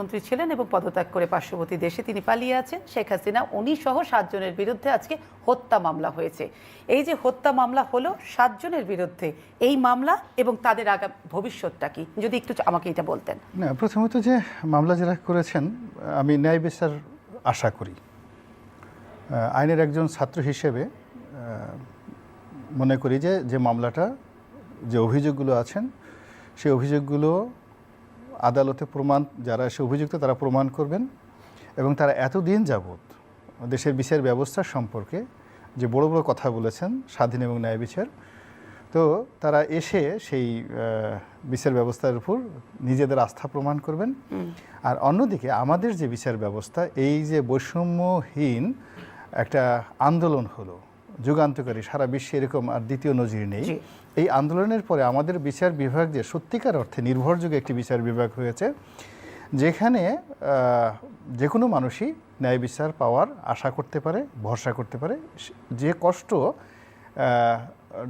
মন্ত্রী ছিলেন এবং পদত্যাগ করে পার্শ্ববর্তী দেশে তিনি পালিয়ে আছেন। শেখ হাসিনা উনি সহ সাতজনের বিরুদ্ধে আজকে হত্যা মামলা হয়েছে। এই যে হত্যা মামলা হলো, সাতজনের বিরুদ্ধে এই মামলা এবং তাদের আগা, ভবিষ্যৎটা কি? যদি একটু আমাকে এটা বলতেন। না, প্রথমত যে মামলা যারা করেছেন, আমি ন্যায় বিচার আশা করি। আইনের একজন ছাত্র হিসেবে মনে করি যে যে মামলাটা, যে অভিযোগগুলো আছেন, সেই অভিযোগগুলো আদালতে প্রমাণ যারা এসে অভিযুক্ত তারা প্রমাণ করবেন এবং তারা এতদিন যাবৎ দেশের বিচার ব্যবস্থা সম্পর্কে যে বড় বড় কথা বলেছেন স্বাধীন এবং ন্যায় বিচার তো তারা এসে সেই বিচার ব্যবস্থার উপর নিজেদের আস্থা প্রমাণ করবেন। আর অন্যদিকে আমাদের যে বিচার ব্যবস্থা এই যে বৈষম্যহীন একটা আন্দোলন হলো যুগান্তকারী সারা বিশ্বে এরকম আর দ্বিতীয় নজির নেই। এই আন্দোলনের পরে আমাদের বিচার বিভাগ যে সত্যিকার অর্থে নির্ভরযোগ্য একটি বিচার বিভাগ হয়েছে যেখানে যে কোনো মানুষই ন্যায় বিচার পাওয়ার আশা করতে পারে ভরসা করতে পারে। যে কষ্ট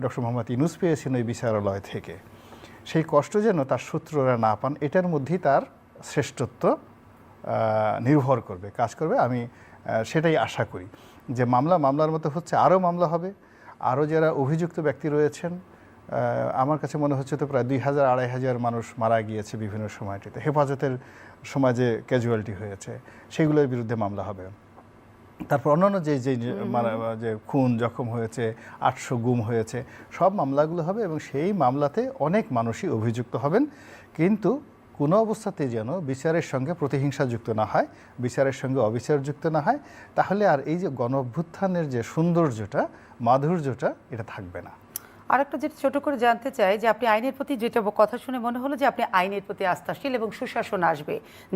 ডক্টর মোহাম্মদ ইনুস পেয়েছেন ওই বিচারালয় থেকে সেই কষ্ট যেন তার সূত্ররা না পান এটার মধ্যেই তার শ্রেষ্ঠত্ব। নির্ভর করবে কাজ করবে। আমি সেটাই আশা করি যে মামলা মামলার মতো হচ্ছে আরও মামলা হবে। আরও যারা অভিযুক্ত ব্যক্তি রয়েছেন আমার কাছে মনে হচ্ছে তো প্রায় দুই হাজার আড়াই হাজার মানুষ মারা গিয়েছে বিভিন্ন সময়টিতে। হেফাজতের সময় যে ক্যাজুয়ালিটি হয়েছে সেগুলোর বিরুদ্ধে মামলা হবে। তারপর অন্যান্য যে যে যে যে খুন জখম হয়েছে আটশো গুম হয়েছে সব মামলাগুলো হবে এবং সেই মামলাতে অনেক মানুষই অভিযুক্ত হবেন। কিন্তু কোনো অবস্থাতে যেন বিচারের সঙ্গে প্রতিহিংসা যুক্ত না হয় বিচারের সঙ্গে অবিচার যুক্ত না হয় তাহলে আর এই যে গণ অভ্যুত্থানের যে সৌন্দর্যটা মাধুর্যটা এটা থাকবে না। আর একটা যেটা ছোট করে জানতে চাই যে আপনি আইনের প্রতি যেটা কথা শুনে মনে হলো যে আপনি আইনের প্রতি আস্থাশীল এবং সুশাসন আসবে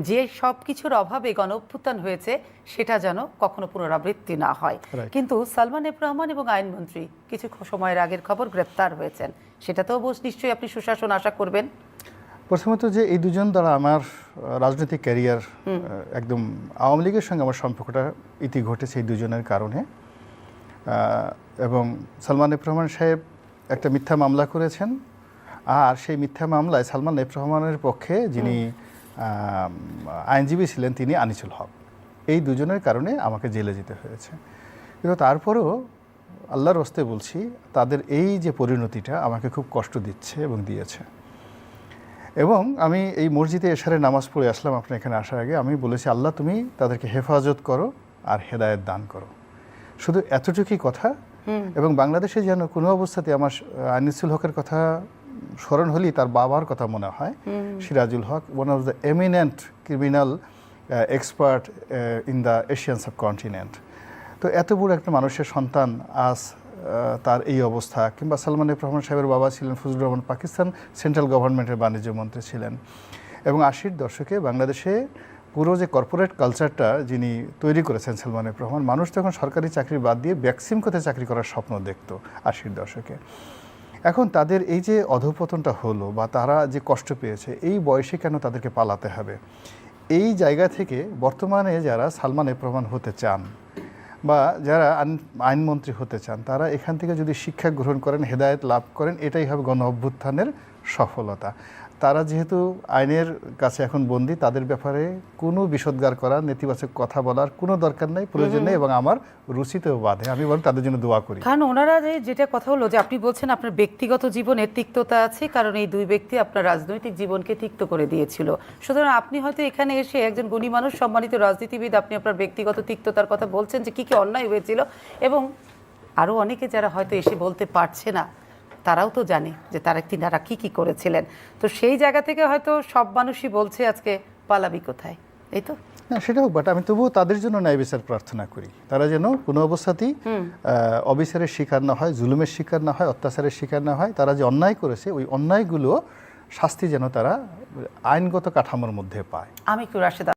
যে সব কিছুর অভাবে গণ অভ্যুত্থান হয়েছে সেটা যেন কখনো পুনরাবৃত্তি না হয়। কিন্তু সালমান এফ রহমান এবং আইনমন্ত্রী কিছু সময়ের আগের খবর গ্রেপ্তার হয়েছেন সেটাতেও নিশ্চয়ই আপনি সুশাসন আশা করবেন? প্রথমত যে এই দুজন দ্বারা আমার রাজনৈতিক ক্যারিয়ার একদম আওয়ামী লীগের সঙ্গে আমার সম্পর্কটা ইতি ঘটেছে এই দুজনের কারণে। এবং সালমান এফ রহমান সাহেব একটা মিথ্যা মামলা করেছেন। আর সেই মিথ্যা মামলায় সালমান এফ রহমানের পক্ষে যিনি আইনজীবী ছিলেন তিনি আনিসুল হক। এই দুজনের কারণে আমাকে জেলে যেতে হয়েছে। কিন্তু তারপরেও আল্লাহর রস্তে বলছি তাদের এই যে পরিণতিটা আমাকে খুব কষ্ট দিচ্ছে এবং দিয়েছে। এবং আমি এই মসজিদে এশারে নামাজ পড়ে আসলাম আপনার এখানে আসার আগে। আমি বলেছি আল্লাহ তুমি তাদেরকে হেফাজত করো আর হেদায়েত দান করো। শুধু এতটুকুই কথা। এবং বাংলাদেশে যেন কোনো অবস্থাতে আমার আনিসুল হকের কথা স্মরণ হলেই তার বাবার কথা মনে হয়। Sirajul Haq one of the eminent criminal expert in the Asian subcontinent তো এত বড় একটা মানুষের সন্তান আজ তার এই অবস্থা। কিংবা সালমান এফ রহমান সাহেবের বাবা ছিলেন ফজলুর রহমান পাকিস্তান সেন্ট্রাল গভর্নমেন্টের বাণিজ্য মন্ত্রী ছিলেন। এবং আশির দশকে বাংলাদেশে পুরো যে কর্পোরেট কালচারটা যিনি তৈরি করেছেন সালমান এফ রহমান, মানুষ তখন সরকারি চাকরি বাদ দিয়ে ব্যাক্সিমকোতে চাকরি করার স্বপ্ন দেখত আশির দশকে। এখন তাদের এই যে অধপতনটা হলো বা তারা যে কষ্ট পেয়েছে, এই বয়সে কেন তাদেরকে পালাতে হবে? এই জায়গা থেকে বর্তমানে যারা সালমান এফ রহমান হতে চান বা যারা আইন- আইনমন্ত্রী হতে চান, তারা এখান থেকে যদি শিক্ষা গ্রহণ করেন, হেদায়ত লাভ করেন, এটাই হবে গণ অভ্যুত্থানের সফলতা। তারা যেহেতু আইনের কাছে এখন বন্দী তাদের ব্যাপারে কোনো বিষোদ্গার করার নেতিবাচক কথা বলার কোনো দরকার নেই প্রয়োজন নেই এবং আমার রুচিতেও বাধে। আমি বরং তাদের জন্য দোয়া করি। কারণ ওনারা যে যেটা কথা হলো যে আপনি বলছেন আপনার ব্যক্তিগত জীবনের তিক্ততা আছে কারণ এই দুই ব্যক্তি আপনার রাজনৈতিক জীবনকে তিক্ত করে দিয়েছিল। সুতরাং আপনি হয়তো এখানে এসে একজন গুণী মানুষ সম্মানিত রাজনীতিবিদ আপনি আপনার ব্যক্তিগত তিক্ততার কথা বলছেন যে কি কি অন্যায় হয়েছিল এবং আরও অনেকে যারা হয়তো এসে বলতে পারছে না। তারাও তো জানে যে তারা তিনারা কি কি করেছিলেন। তো সেই জায়গা থেকে হয়তো সব মানুষই বলছে আজকে পালাবি কোথায় এই তো? না সেটা হোক বাট আমি তবুও তাদের জন্য ন্যায় বিচার প্রার্থনা করি। তারা যেন কোনো অবস্থাতেই অবিচারের শিকার না হয় জুলুমের শিকার না হয় অত্যাচারের শিকার না হয় তারা যে অন্যায় করেছে ওই অন্যায়গুলো শাস্তি যেন তারা আইনগত কাঠামোর মধ্যে পায়। আমি একটু রাশেদা